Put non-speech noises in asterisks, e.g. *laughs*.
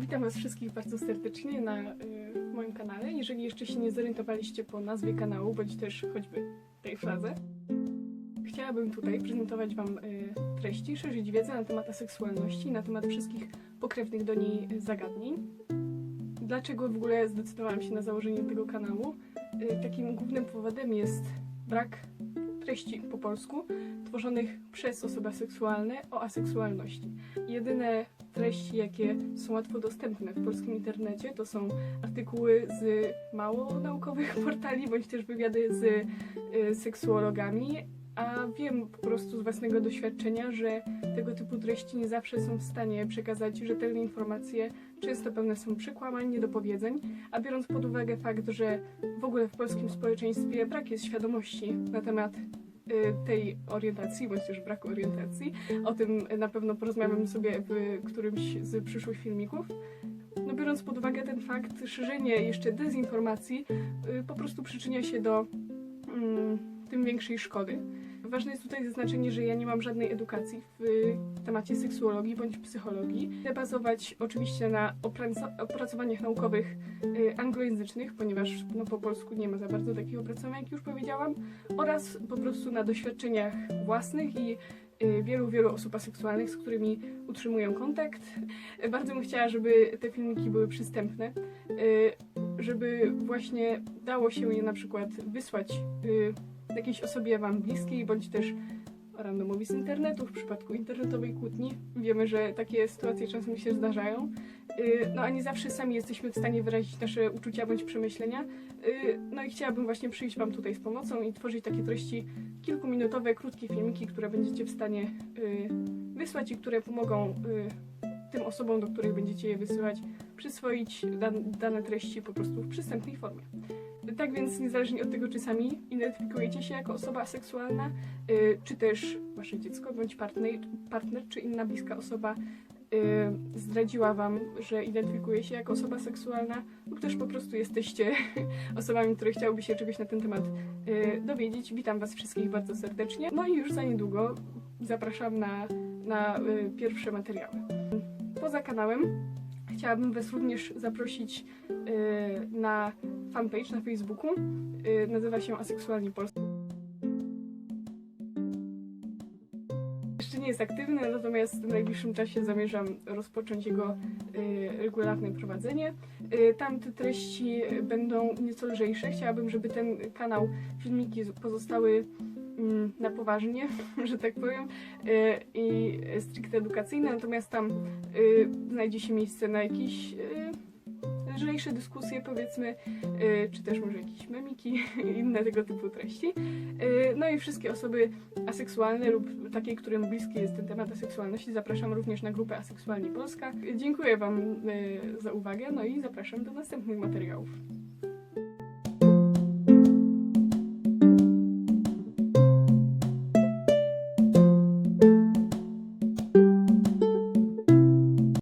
Witam Was wszystkich bardzo serdecznie na y, moim kanale. Jeżeli jeszcze się nie zorientowaliście po nazwie kanału, bądź też choćby tej fradze, chciałabym tutaj prezentować Wam y, treści, szerzyć wiedzę na temat aseksualności, na temat wszystkich pokrewnych do niej zagadnień. Dlaczego w ogóle zdecydowałam się na założenie tego kanału? Y, takim głównym powodem jest brak treści po polsku tworzonych przez osoby aseksualne o aseksualności. Jedyne treści, jakie są łatwo dostępne w polskim internecie, to są artykuły z mało naukowych *laughs* portali, bądź też wywiady z y, seksuologami, a wiem po prostu z własnego doświadczenia, że tego typu treści nie zawsze są w stanie przekazać rzetelne informacje, często pełne są przekłamań, niedopowiedzeń, a biorąc pod uwagę fakt, że w ogóle w polskim społeczeństwie brak jest świadomości na temat y, tej orientacji, bądź też braku orientacji. O tym na pewno porozmawiam sobie w którymś z przyszłych filmików. No biorąc pod uwagę ten fakt, szerzenie jeszcze dezinformacji y, po prostu przyczynia się do mm, tym większej szkody. Ważne jest tutaj zaznaczenie, że ja nie mam żadnej edukacji w temacie seksuologii bądź psychologii. Chcę bazować oczywiście na opracowaniach naukowych y, anglojęzycznych, ponieważ no, po polsku nie ma za bardzo takich opracowań, jak już powiedziałam, oraz po prostu na doświadczeniach własnych i y, wielu, wielu osób aseksualnych, z którymi utrzymuję kontakt. Bardzo bym chciała, żeby te filmiki były przystępne, y, żeby właśnie dało się je na przykład wysłać jakiejś osobie Wam bliskiej, bądź też randomowi z internetu, w przypadku internetowej kłótni. Wiemy, że takie sytuacje czasem się zdarzają. Y, No a nie zawsze sami jesteśmy w stanie wyrazić nasze uczucia bądź przemyślenia. Y, No i chciałabym właśnie przyjść Wam tutaj z pomocą i tworzyć takie treści kilkuminutowe, krótkie filmiki, które będziecie w stanie y, wysłać i które pomogą tym osobom, do których będziecie je wysyłać, przyswoić dan- dane treści po prostu w przystępnej formie. Tak więc niezależnie od tego, czy sami identyfikujecie się jako osoba aseksualna, y, czy też wasze dziecko bądź partner, partner czy inna bliska osoba y, zdradziła wam, że identyfikuje się jako osoba seksualna, lub też po prostu jesteście *laughs* osobami, które chciałyby się czegoś na ten temat y, dowiedzieć. Witam was wszystkich bardzo serdecznie. No i już za niedługo zapraszam na, na pierwsze materiały. Poza kanałem chciałabym was również zaprosić na fanpage na Facebooku. Y, nazywa się Aseksualni Polska. Jeszcze nie jest aktywny, natomiast w najbliższym czasie zamierzam rozpocząć jego y, regularne prowadzenie. Y, tam te treści będą nieco lżejsze. Chciałabym, żeby ten kanał, filmiki pozostały mm, na poważnie, *laughs* że tak powiem, i stricte edukacyjne, natomiast tam znajdzie się miejsce na jakieś y, lżejsze dyskusje, powiedzmy, y, czy też może jakieś memiki, *laughs* inne tego typu treści. Y, No i wszystkie osoby aseksualne lub takie, którym bliski jest ten temat aseksualności, zapraszam również na grupę Aseksualni Polska. Dziękuję Wam y, za uwagę, no i zapraszam do następnych materiałów.